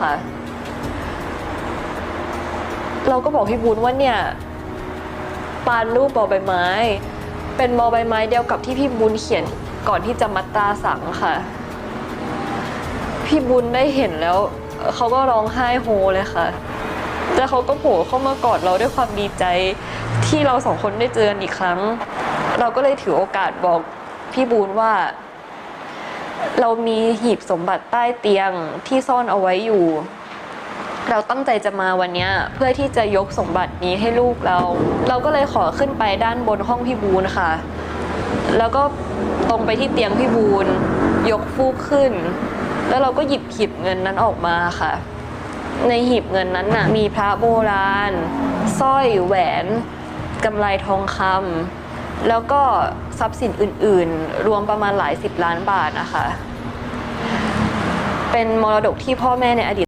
ค่ะ เราก็บอกพี่บุญว่าเนี่ยปานรูปบอใบไม้ เป็นบอใบไม้เดียวกับที่พี่บุญเขียนก่อนที่จะมัดตาสังค่ะ พี่บุญได้เห็นแล้วเอ่อเขาก็ร้องไห้โฮเลยค่ะ แต่เขาก็โผล่เข้ามากอดเราด้วยความดีใจที่เราสองคนได้เจอกันอีกครั้ง เราก็เลยถือโอกาสบอกพี่บูนว่า เรามีหีบสมบัติใต้เตียงที่ซ่อนเอาไว้อยู่ เราตั้งใจจะมาวันนี้เพื่อที่จะยกสมบัตินี้ให้ลูกเรา เราก็เลยขอขึ้นไปด้านบนห้องพี่บูนค่ะ แล้วก็ตรงไปที่เตียงพี่บูนยกฟูกขึ้น แล้วเราก็หยิบหีบเงินนั้นออกมาค่ะ ในหีบเงินนั้นน่ะมีพระโบราณสร้อยแหวนกำไลทองคำ แล้วก็ทรัพย์สินอื่น ๆ รวมประมาณหลายสิบล้านบาทนะคะ เป็นมรดกที่พ่อแม่ในอดีต